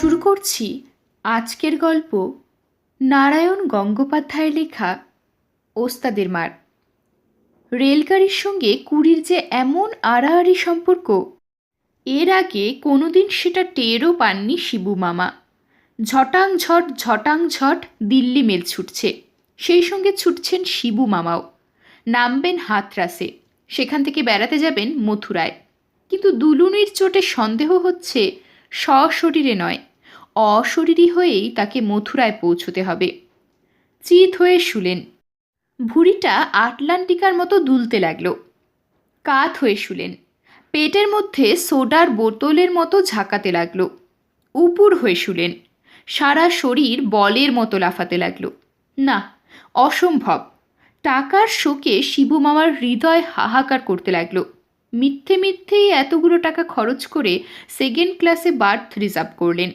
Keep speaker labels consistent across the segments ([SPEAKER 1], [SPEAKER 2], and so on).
[SPEAKER 1] শুরু করছি আজকের গল্প নারায়ণ গঙ্গোপাধ্যায়ের লেখা ওস্তাদের মার। রেলগাড়ির সঙ্গে কুড়ির যে এমন আড়াআড়ি সম্পর্ক, এর আগে কোনোদিন সেটা টেরও পাননি শিবু মামা। ঝটাং ঝট ঝটাং ঝট দিল্লি মেল ছুটছে। সেই সঙ্গে ছুটছেন শিবু মামাও। নামবেন হাতরাসে। সেখান থেকে বেড়াতে যাবেন মথুরায়। কিন্তু দুলুনির চোটে সন্দেহ হচ্ছে সশরীরে নয়। অশরীরী হয়েই তাকে মথুরায় পৌঁছতে হবে। চিত হয়ে শুলেন। ভুঁড়িটা আটলান্টিকার মতো দুলতে লাগল। কাত হয়ে শুলেন। পেটের মধ্যে সোডার বোতলের মতো ঝাঁকাতে লাগল। উপুর হয়ে শুলেন। সারা শরীর বলের মতো লাফাতে লাগল। না, অসম্ভব। টাকার শোকে শিবু মামার হৃদয় হাহাকার করতে লাগল। মিথ্যে মিথ্যেই এতগুলো টাকা খরচ করে সেকেন্ড ক্লাসে বার্থ রিজার্ভ করলেন।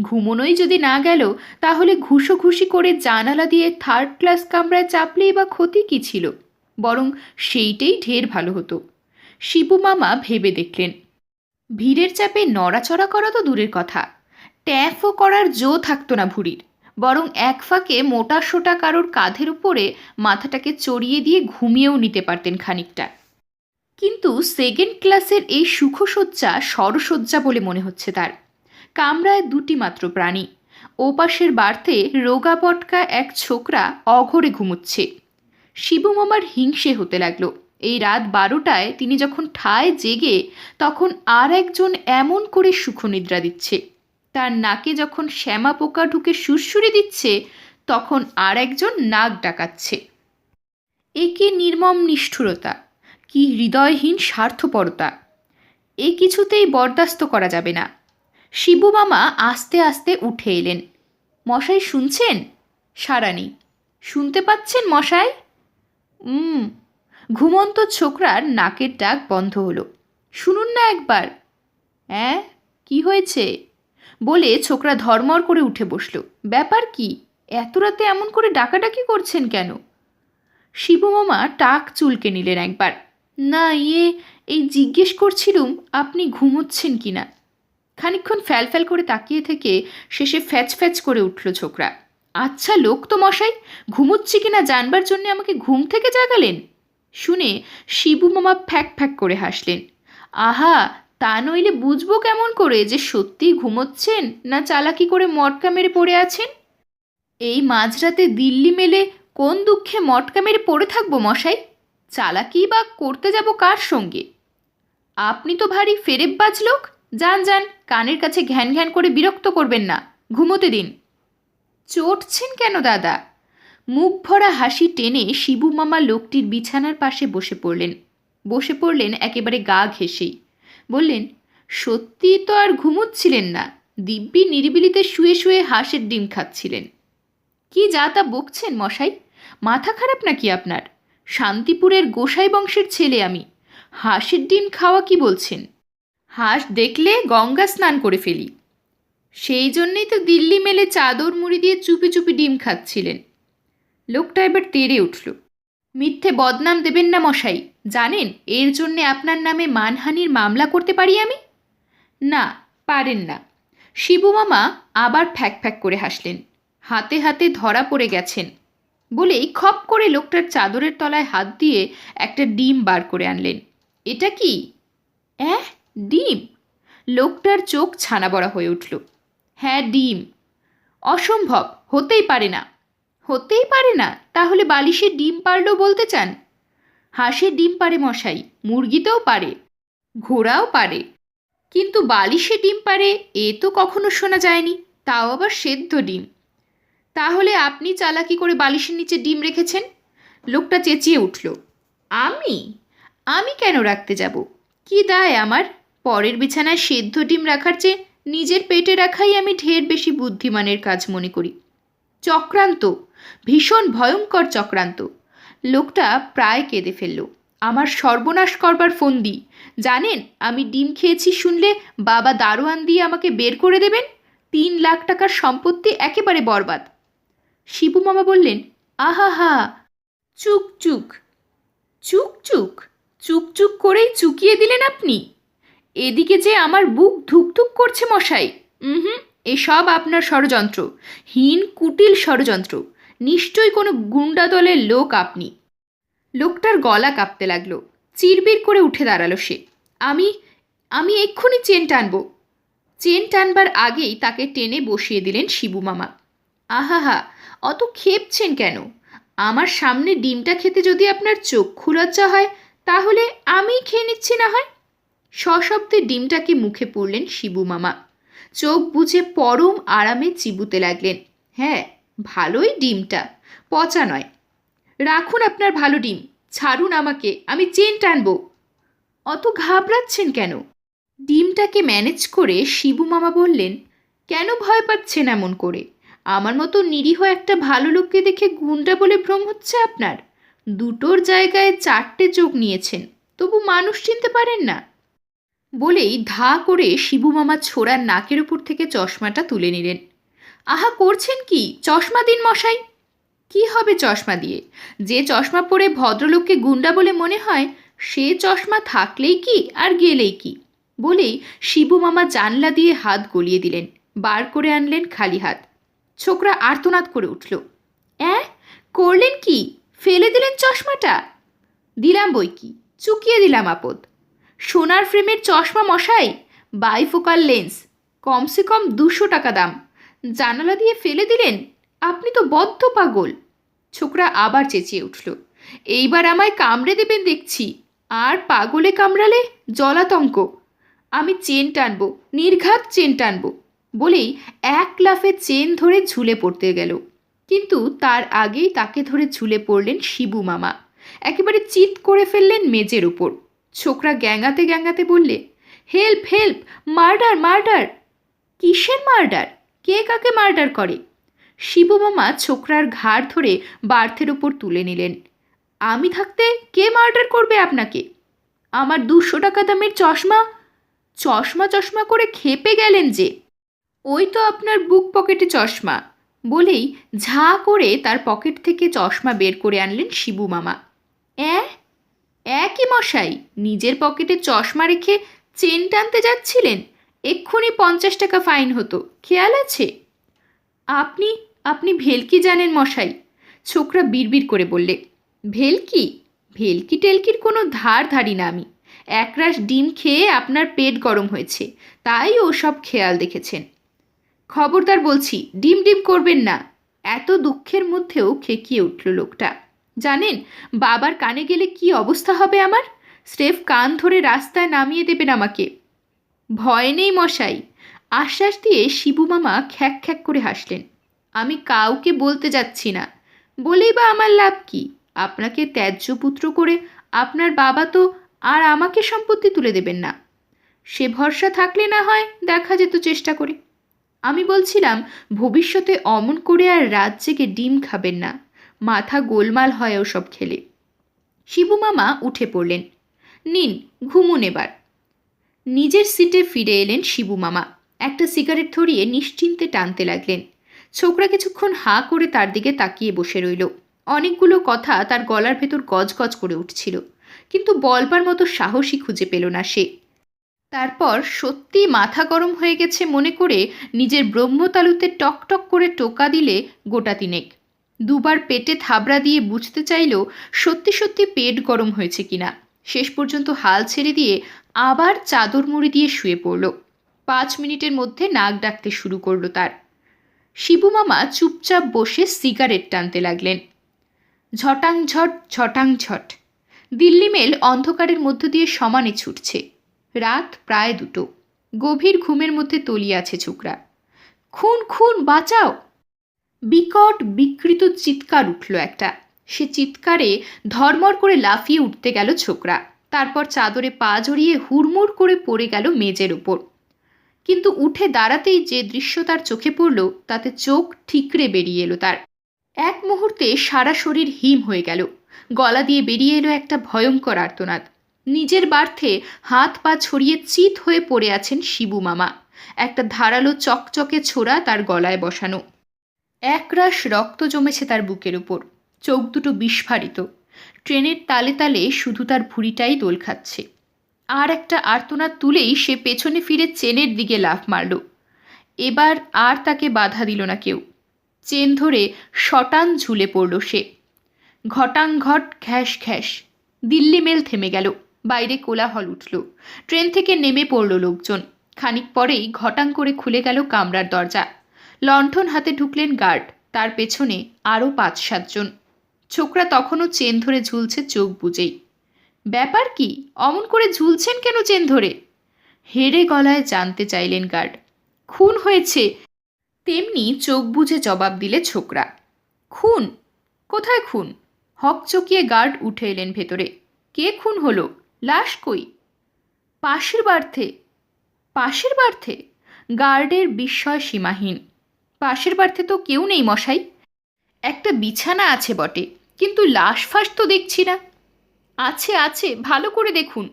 [SPEAKER 1] ঘুমোনোই যদি না গেল, তাহলে ঘুষোঘুষি করে জানালা দিয়ে থার্ড ক্লাস কামরায় চাপলেই বা ক্ষতি কী ছিল? বরং সেইটাই ঢের ভালো হতো। শিবু মামা ভেবে দেখলেন, ভিড়ের চাপে নড়াচড়া করা তো দূরের কথা। ট্যাফও করার জো থাকতো না ভুঁড়ির। বরং এক ফাঁকে মোটা সোটা কারোর কাঁধের উপরে মাথাটাকে চড়িয়ে দিয়ে ঘুমিয়েও নিতে পারতেন খানিকটা। কিন্তু সেকেন্ড ক্লাসের এই সুখসজ্জা সরসজ্জা বলে মনে হচ্ছে তার। কামরায় দুটি মাত্র প্রাণী। ওপাশের বার্থে রোগা পটকা এক ছোকরা অঘরে ঘুমুচ্ছে। শিবু মামার হিংসে হতে লাগল। এই রাত বারোটায় তিনি যখন ঠায় জেগে, তখন আর একজন এমন করে সুখনিদ্রা দিচ্ছে। তার নাকে যখন শ্যামা পোকা ঢুকে সুরসুরি দিচ্ছে, তখন আর একজন নাক ডাকাচ্ছে। এ কি নির্মম নিষ্ঠুরতা, কি হৃদয়হীন স্বার্থপরতা। এ কিছুতেই বরদাস্ত করা যাবে না। শিবু মামা আস্তে আস্তে উঠে এলেন। মশাই শুনছেন? সারা শুনতে পাচ্ছেন মশাই? হুম ঘুমন্ত ছোকরার নাকের ডাক বন্ধ হলো। শুনুন না একবার। হ্যাঁ কি হয়েছে? বলে ছোকরা ধর্মর করে উঠে বসল। ব্যাপার কি? এত রাতে এমন করে ডাকাডাকি করছেন কেন? শিবু মামা টাক চুলকে নিলেন একবার। না ইয়ে এই জিজ্ঞেস করছিলুম, আপনি ঘুমোচ্ছেন কি না খানিক্ষণ ফ্যাল ফ্যাল করে তাকিয়ে থেকে শেষে ফ্যাচ ফ্যাচ করে উঠল ছোকরা। আচ্ছা লোক তো মশাই, ঘুমোচ্ছি কিনা জানবার জন্য আমাকে ঘুম থেকে জাগালেন? শুনে শিবু মামা ফ্যাক ফ্যাক করে হাসলেন। আহা, তা নইলে বুঝব কেমন করে যে সত্যিই ঘুমোচ্ছেন না চালাকি করে মটকা মেরে পড়ে আছেন? এই মাঝরাতে দিল্লি মেলে কোন দুঃখে মটকা মেরে পড়ে থাকব মশাই? চালাকি বা করতে যাব কার সঙ্গে? আপনি তো ভারী ফেরেববাজ লোক যান যান, কানের কাছে ঘ্যান ঘ্যান করে বিরক্ত করবেন না। ঘুমোতে দিন। চটছেন কেন, দাদা? মুখ ভরা হাসি টেনে শিবু মামা লোকটির বিছানার পাশে বসে পড়লেন। বসে পড়লেন একেবারে গা ঘেঁষেই বললেন, সত্যি তো আর ঘুমোচ্ছিলেন না। দিব্যি নিরিবিলিতে শুয়ে শুয়ে হাঁসের ডিম খাচ্ছিলেন। কি যা তা বকছেন মশাই? মাথা খারাপ নাকি আপনার? শান্তিপুরের গোসাই বংশের ছেলে আমি। হাঁসের ডিম খাওয়া কি বলছেন? হাঁস দেখলে গঙ্গা স্নান করে ফেলি। সেই জন্যেই তো দিল্লি মেলে চাদর মুড়ি দিয়ে চুপি চুপি ডিম খাচ্ছিলেন। লোকটা এবার তেড়ে উঠল। মিথ্যে বদনাম দেবেন না মশাই, জানেন এর জন্যে আপনার নামে মানহানির মামলা করতে পারি আমি? না, পারেন না। শিবু মামা আবার ফ্যাক ফ্যাক করে হাসলেন। হাতে হাতে ধরা পড়ে গেছেন। বলেই খপ করে লোকটার চাদরের তলায় হাত দিয়ে একটা ডিম বার করে আনলেন। এটা কি? অ্যাঁ? ডিম। লোকটার চোখ ছানা বড়া হয়ে উঠল। হ্যাঁ ডিম। অসম্ভব, হতেই পারে না। হতেই পারে না? তাহলে বালিশে ডিম পারলেও বলতে চান? হাঁসের ডিম পারে মশাই, মুরগিতেও পারে, ঘোড়াও পারে। কিন্তু বালিশে ডিম পারে, এ তো কখনো শোনা যায়নি, তাও আবার সেদ্ধ ডিম। তাহলে আপনি চালাকি করে বালিশের নিচে ডিম রেখেছেন? লোকটা চেঁচিয়ে উঠল। আমি? আমি কেন রাখতে যাব? কি দায় আমার? পরের বিছানায় সেদ্ধ ডিম রাখার চেয়ে নিজের পেটে রাখাই আমি ঢের বেশি বুদ্ধিমানের কাজ মনে করি। চক্রান্ত, ভীষণ ভয়ঙ্কর চক্রান্ত। লোকটা প্রায় কেঁদে ফেলল। আমার সর্বনাশ করবার ফোন দিই জানেন, আমি ডিম খেয়েছি শুনলে বাবা দারোয়ান দিয়ে আমাকে বের করে দেবেন? তিন লাখ টাকার সম্পত্তি একেবারে বরবাদ। শিবু মামা বললেন, আহা হা চুক চুক চুক চুক চুক চুক করেই চুকিয়ে দিলেন আপনি? এদিকে যে আমার বুক ধুকধুক করছে মশাই। হুম, এসব আপনার ষড়যন্ত্র। হীন, কুটিল ষড়যন্ত্র। নিশ্চয়ই কোনো গুন্ডা দলের লোক আপনি। লোকটার গলা কাঁপতে লাগল। চিরবির করে উঠে দাঁড়াল সে। আমি আমি এক্ষুনি চেন টানব। চেন টানবার আগেই তাকে টেনে বসিয়ে দিলেন শিবু মামা। আহাহা, অত খেপছেন কেন? আমার সামনে ডিমটা খেতে যদি আপনার চক্ষু লজ্জা হয়, তাহলে আমিই খেয়ে নিচ্ছি না হয়? সশব্দে ডিমটাকে মুখে পড়লেন শিবু মামা। চোখ বুঝে পরম আরামে চিবুতে লাগলেন। হ্যাঁ ভালোই ডিমটা, পচা নয়। রাখুন আপনার ভালো ডিম, ছাড়ুন আমাকে, আমি চেন টানবো অত ঘাবড়াচ্ছেন কেন? ডিমটাকে ম্যানেজ করে শিবু মামা বললেন, কেন ভয় পাচ্ছেন এমন করে? আমার মতো নিরীহ একটা ভালো লোককে দেখে গুন্ডা বলে ভ্রম হচ্ছে আপনার। দুটোর জায়গায় চারটে চোখ নিয়েছেন, তবু মানুষ চিনতে পারেন না। বলেই ধা করে শিবু মামা ছোড়ার নাকের উপর থেকে চশমাটা তুলে নিলেন। আহা, করছেন কি? চশমা দিন মশাই। কি হবে চশমা দিয়ে? যে চশমা পরে ভদ্রলোককে গুন্ডা বলে মনে হয়, সে চশমা থাকলেই কি আর গেলেই কি? বলেই শিবু মামা জানলা দিয়ে হাত গলিয়ে দিলেন, বার করে আনলেন খালি হাত। ছোকরা আর্তনাদ করে উঠল। অ্যাঁ? করলেন কি? ফেলে দিলেন চশমাটা? দিলাম বই কি? চুকিয়ে দিলাম আপদ। সোনার ফ্রেমের চশমা মশাই বাইফোকাল লেন্স কমসে কম দুশো টাকা দাম। জানালা দিয়ে ফেলে দিলেন, আপনি তো বদ্ধ পাগল। ছোকরা আবার চেঁচিয়ে উঠল, এইবার আমায় কামড়ে দেবেন দেখছি, আর পাগলে কামড়ালে জলাতঙ্ক। আমি চেন টানবো, নির্ঘাত চেন টানবো, বলেই এক লাফে চেন ধরে ঝুলে পড়তে গেল। কিন্তু তার আগেই তাকে ধরে ঝুলে পড়লেন শিবু মামা। একেবারে চিৎ করে ফেললেন মেজের উপর। ছোকরা গ্যাঙাতে গ্যাঙাতে বললে, হেল্প হেল্প, মার্ডার মার্ডার। কিসের মার্ডার? কে কাকে মার্ডার করে? শিবু মামা ছোকরার ঘাড় ধরে বার্থের ওপর তুলে নিলেন। আমি থাকতে কে মার্ডার করবে আপনাকে? আমার দুশো টাকা দামের চশমা? চশমা চশমা করে খেপে গেলেন যে। ওই তো আপনার বুক পকেটে চশমা। বলেই ঝা করে তার পকেট থেকে চশমা বের করে আনলেন শিবু মামা। অ্যাঁ? একই মশাই, নিজের পকেটে চশমা রেখে চেন টানতে যাচ্ছিলেন। এক্ষুনি পঞ্চাশ টাকা ফাইন হতো। খেয়াল আছে? আপনি আপনি ভেলকি জানেন মশাই। ছোকরা বিড়বিড় করে বললে, ভেলকি? ভেলকি টেলকির কোনো ধার ধারি না আমি। একরাশ ডিম খেয়ে আপনার পেট গরম হয়েছে। তাই ও সব খেয়াল দেখেছেন। খবরদার বলছি, ডিম ডিম করবেন না। এত দুঃখের মধ্যেও খেকিয়ে উঠল লোকটা। জানেন, বাবার কানে গেলে কি অবস্থা হবে আমার? স্রেফ কান ধরে রাস্তায় নামিয়ে দেবেন আমাকে। ভয় নেই মশাই। আশ্বাস দিয়ে শিবু মামা খ্যাক খ্যাক করে হাসলেন। আমি কাউকে বলতে যাচ্ছি না। বলেই বা আমার লাভ কি? আপনাকে ত্যায্য পুত্র করে আপনার বাবা তো আর আমাকে সম্পত্তি তুলে দেবেন না। সে ভরসা থাকলে না হয় দেখা যেত চেষ্টা করে। আমি বলছিলাম, ভবিষ্যতে অমন করে আর রাত জেগে ডিম খাবেন না। মাথা গোলমাল হয় ওসব খেলে। শিবু মামা উঠে পড়লেন। নিন ঘুমুন এবার নিজের সিটে ফিরে এলেন শিবু মামা। একটা সিগারেট ধরিয়ে নিশ্চিন্তে টানতে লাগলেন। ছোকরা কিছুক্ষণ হাঁ করে তার দিকে তাকিয়ে বসে রইল। অনেকগুলো কথা তার গলার ভেতর গজগজ করে উঠছিল, কিন্তু বলবার মতো সাহসই খুঁজে পেল না সে। তারপর সত্যি মাথা গরম হয়ে গেছে মনে করে নিজের ব্রহ্মতালুতে টকটক করে টোকা দিলে গোটা তিনেক। দুবার পেটে থাবড়া দিয়ে বুঝতে চাইল সত্যি সত্যি পেট গরম হয়েছে কিনা, শেষ পর্যন্ত হাল ছেড়ে দিয়ে আবার চাদর মুড়ি দিয়ে শুয়ে পড়ল। পাঁচ মিনিটের মধ্যে নাক ডাকতে শুরু করল তার। শিবু মামা চুপচাপ বসে সিগারেট টানতে লাগলেন। ঝটাং ঝট ঝটাং ঝট। দিল্লি মেল অন্ধকারের মধ্য দিয়ে সমানে ছুটছে। রাত প্রায় দুটো। গভীর ঘুমের মধ্যে তলিয়ে আছে ছোকরা। খুন খুন, বাঁচাও! বিকট বিকৃত চিৎকার উঠল একটা। সে চিৎকারে ধর্মর করে লাফিয়ে উঠতে গেল ছোকরা। তারপর চাদরে পা জড়িয়ে হুড়মুড় করে পড়ে গেল মেজের ওপর কিন্তু উঠে দাঁড়াতেই যে দৃশ্য তার চোখে পড়ল, তাতে চোখ ঠিকরে বেরিয়ে এলো তার। এক মুহূর্তে সারা শরীর হিম হয়ে গেল। গলা দিয়ে বেরিয়ে এলো একটা ভয়ঙ্কর আর্তনাদ। নিজের বার্থে হাত পা ছড়িয়ে চিত হয়ে পড়ে আছেন শিবু মামা। একটা ধারালো চকচকে ছোড়া তার গলায় বসানো। একরাশ রক্ত জমেছে তার বুকের উপর। চোখ দুটো বিস্ফারিত। ট্রেনের তালে তালে শুধু তার ভুঁড়িটাই দোল খাচ্ছে। আর একটা আর্তনাদ তুলেই সে পেছনে ফিরে চেনের দিকে লাফ মারল। এবার আর তাকে বাধা দিল না কেউ। চেন ধরে শটান ঝুলে পড়ল সে। ঘটাং ঘট ঘ্যাস ঘ্যাস। দিল্লি মেল থেমে গেল। বাইরে কোলাহল উঠল। ট্রেন থেকে নেমে পড়ল লোকজন। খানিক পরেই ঘটাং করে খুলে গেল কামরার দরজা। লণ্ঠন হাতে ঢুকলেন গার্ড। তার পেছনে আরও পাঁচ সাতজন ছোকরা তখনও চেন ধরে ঝুলছে চোখ বুজেই। ব্যাপার কি? অমন করে ঝুলছেন কেন চেন ধরে? হেরে গলায় জানতে চাইলেন গার্ড। খুন হয়েছে। তেমনি চোখ বুজে জবাব দিলে ছোকরা। খুন? কোথায় খুন? হক চকিয়ে গার্ড উঠে এলেন ভেতরে। কে খুন হলো? লাশ কই? পাশের বার্থে? পাশের বার্থে? গার্ডের বিস্ময় সীমাহীন। পাশের বার্থে তো কেউ নেই মশাই। একটা বিছানা আছে বটে, কিন্তু লাশ ফাঁস তো দেখছি না। আছে আছে, ভালো করে দেখুন।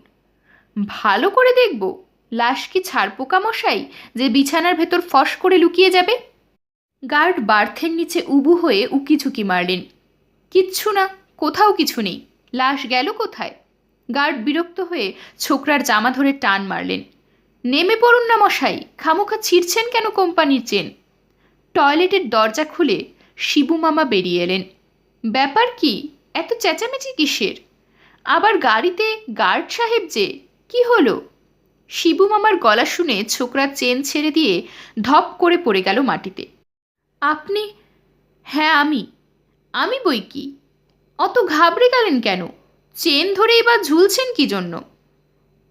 [SPEAKER 1] ভালো করে দেখব? লাশ কি ছাড়পোকা মশাই, যে বিছানার ভেতর ফস করে লুকিয়ে যাবে? গার্ড বার্থের নিচে উবু হয়ে উকিঝুঁকি মারলেন। কিচ্ছু না, কোথাও কিছু নেই। লাশ গেল কোথায়? গার্ড বিরক্ত হয়ে ছোকরার জামা ধরে টান মারলেন। নেমে পড়ুন না মশাই, খামোখা ছিঁড়ছেন কেন কোম্পানির চেন? টয়লেটের দরজা খুলে শিবু মামা বেরিয়ে এলেন। ব্যাপার কি? এত চেঁচামেচি কিসের? আবার গাড়িতে গার্ড সাহেব যে, কি হলো? শিবু মামার গলা শুনে ছোকরা চেন ছেড়ে দিয়ে ধপ করে পড়ে গেল মাটিতে। আপনি? হ্যাঁ আমি। আমি বই কি? অত ঘাবড়ে গেলেন কেন? চেন ধরে এবার ঝুলছেন কি জন্য?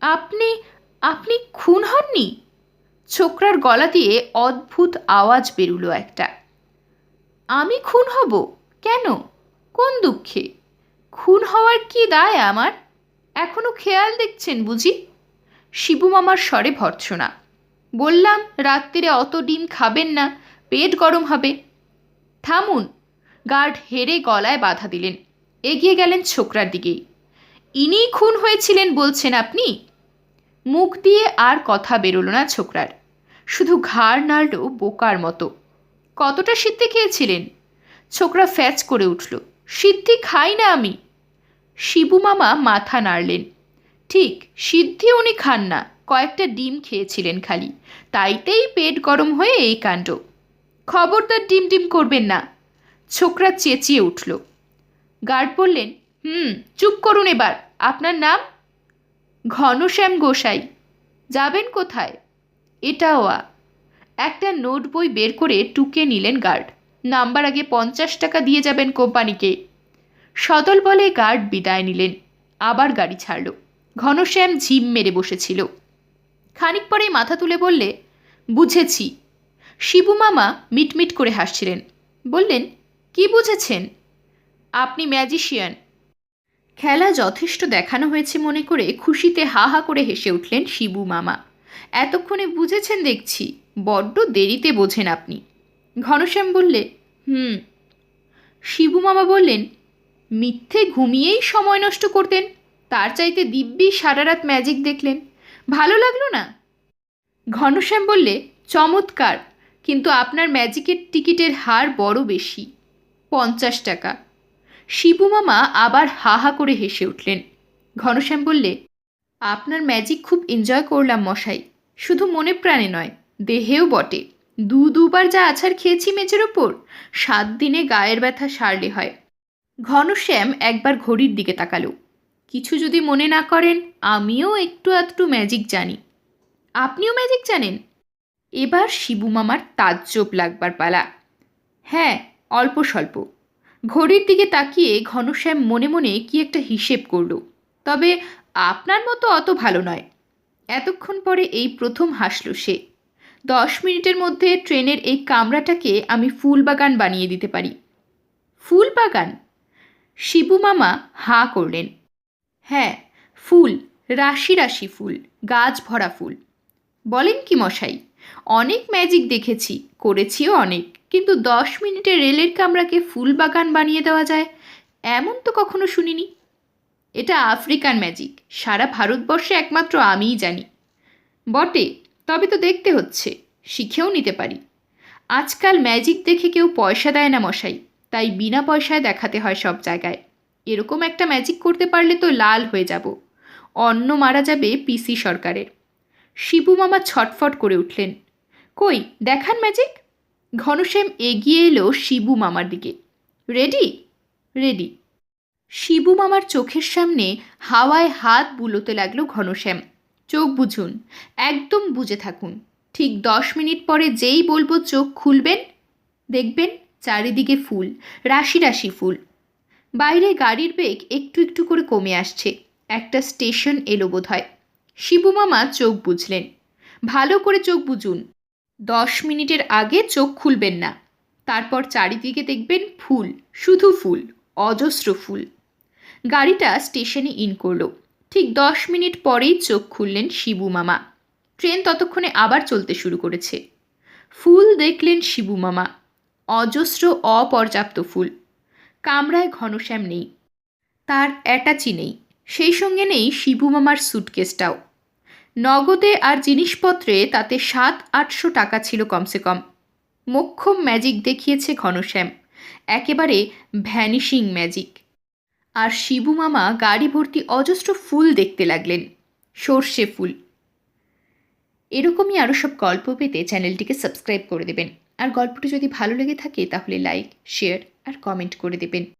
[SPEAKER 1] আপনি আপনি খুন হননি? ছোকরার গলা দিয়ে অদ্ভুত আওয়াজ বেরুলো একটা। আমি খুন হব? কেন? কোন দুঃখে? খুন হওয়ার কি দায় আমার? এখনও খেয়াল দেখছেন বুঝি? শিবু মামার স্বরে ভর্ৎসনা। বললাম রাত্রিরে অত ডিম খাবেন না, পেট গরম হবে। থামুন। গার্ড হেরে গলায় বাধা দিলেন। এগিয়ে গেলেন ছোকরার দিকেই। ইনিই খুন হয়েছিলেন বলছেন আপনি? মুখ দিয়ে আর কথা বেরোলো না ছোকরার। শুধু ঘাড় নাড়ল বোকার মতো। কতটা সিদ্ধি খেয়েছিলেন? ছোকরা ফ্যাচ করে উঠল। সিদ্ধি খাই না আমি। শিবু মামা মাথা নাড়লেন। ঠিক, সিদ্ধি উনি খান না। কয়েকটা ডিম খেয়েছিলেন খালি। তাইতেই পেট গরম হয়ে এই কাণ্ড। খবরদার ডিম ডিম করবেন না। ছোকরা চেঁচিয়ে উঠল। গার্ড বললেন, হুম, চুপ করুন এবার। আপনার নাম? ঘনশ্যাম গোসাই, যাবেন কোথায়? এটাও আ। একটা নোট বই বের করে টুকে নিলেন গার্ড। নাম্বার আগে পঞ্চাশ টাকা দিয়ে যাবেন কোম্পানিকে। সদল বলে গার্ড বিদায় নিলেন, আবার গাড়ি ছাড়ল। ঘনশ্যাম ঝিম মেরে বসেছিল। খানিক পরেই মাথা তুলে বললে, বুঝেছি। শিবু মামা মিটমিট করে হাসছিলেন। বললেন, কি বুঝেছেন? আপনি ম্যাজিশিয়ান। খেলা যথেষ্ট দেখানো হয়েছে মনে করে খুশিতে হা হা করে হেসে উঠলেন শিবু মামা। এতক্ষণে বুঝেছেন দেখছি, বড্ড দেরিতে বোঝেন আপনি। ঘনশ্যাম বললে, হুম। শিবু মামা বললেন, মিথ্যে ঘুমিয়েই সময় নষ্ট করতেন, তার চাইতে দিব্যি সারা রাত ম্যাজিক দেখলেন। ভালো লাগল না? ঘনশ্যাম বললে, চমৎকার, কিন্তু আপনার ম্যাজিকের টিকিটের হার বড় বেশি, পঞ্চাশ টাকা। শিবু মামা আবার হা হা করে হেসে উঠলেন। ঘনশ্যাম বললে, আপনার ম্যাজিক খুব এনজয় করলাম মশাই। শুধু মনে প্রাণে নয়, দেহেও বটে। দু দুবার যা আছাড় খেয়েছি মেঝের ওপর, সাত দিনে গায়ের ব্যথা সারলে হয়। ঘনশ্যাম একবার ঘড়ির দিকে তাকালো। কিছু যদি মনে না করেন, আমিও একটু আধটু ম্যাজিক জানি। আপনিও ম্যাজিক জানেন? এবার শিবু মামার তাজ্জব লাগবার পালা। হ্যাঁ অল্প স্বল্প। ঘড়ির দিকে তাকিয়ে ঘনশ্যাম মনে মনে কি একটা হিসেব করল। তবে আপনার মতো অত ভালো নয়। এতক্ষণ পরে এই প্রথম হাসল সে। দশ মিনিটের মধ্যে ট্রেনের এই কামরাটাকে আমি ফুল বাগান বানিয়ে দিতে পারি। ফুল বাগান শিবু মামা হাঁ করলেন। হ্যাঁ ফুল, রাশি রাশি ফুল, গাছ ভরা ফুল। বলেন কি মশাই, অনেক ম্যাজিক দেখেছি, করেছিও অনেক। কিন্তু দশ মিনিটে রেলের কামরাকে ফুল বাগান বানিয়ে দেওয়া যায়? এমন তো কখনো শুনিনি। এটা আফ্রিকান ম্যাজিক। সারা ভারতবর্ষে একমাত্র আমিই জানি। বটে, তবে তো দেখতে হচ্ছে। শিখেও নিতে পারি। আজকাল ম্যাজিক দেখে কেউ পয়সা দেয় না মশাই। তাই বিনা পয়সায় দেখাতে হয় সব জায়গায়। এরকম একটা ম্যাজিক করতে পারলে তো লাল হয়ে যাব। অন্ন মারা যাবে পিসি সরকারের। শিবু মামা ছটফট করে উঠলেন। কই, দেখান ম্যাজিক। ঘনশ্যাম এগিয়ে এলো শিবু মামার দিকে। রেডি? রেডি। শিবু মামার চোখের সামনে হাওয়ায় হাত বুলোতে লাগল ঘনশ্যাম। চোখ বুঝুন, একদম বুঝে থাকুন। ঠিক দশ মিনিট পরে যেই বলব চোখ খুলবেন, দেখবেন চারিদিকে ফুল, রাশি রাশি ফুল। বাইরে গাড়ির বেগ একটু একটু করে কমে আসছে। একটা স্টেশন এলো বোধ হয় শিবু মামা চোখ বুঝলেন। ভালো করে চোখ বুঝুন। দশ মিনিটের আগে চোখ খুলবেন না। তারপর চারিদিকে দেখবেন ফুল, শুধু ফুল, অজস্র ফুল। গাড়িটা স্টেশনে ইন করল। ঠিক দশ মিনিট পরেই চোখ খুললেন শিবু মামা। ট্রেন ততক্ষণে আবার চলতে শুরু করেছে। ফুল দেখলেন শিবু মামা। অজস্র, অপর্যাপ্ত ফুল। কামরায় ঘনশ্যাম নেই। তার অ্যাটাচি নেই। সেই সঙ্গে নেই শিবু মামার সুটকেসটাও নগদে আর জিনিসপত্রে তাতে সাত, আটশো টাকা ছিল কমসে কম। মোক্ষম ম্যাজিক দেখিয়েছে ঘনশ্যাম। একেবারে ভ্যানিশিং ম্যাজিক। আর শিবু মামা গাড়ি ভর্তি অজস্র ফুল দেখতে লাগলেন। সর্ষে ফুল। এরকমই আরও সব গল্প পেতে চ্যানেলটিকে সাবস্ক্রাইব করে দেবেন। আর গল্পটি যদি ভালো লেগে থাকে তাহলে লাইক, শেয়ার আর কমেন্ট করে দেবেন।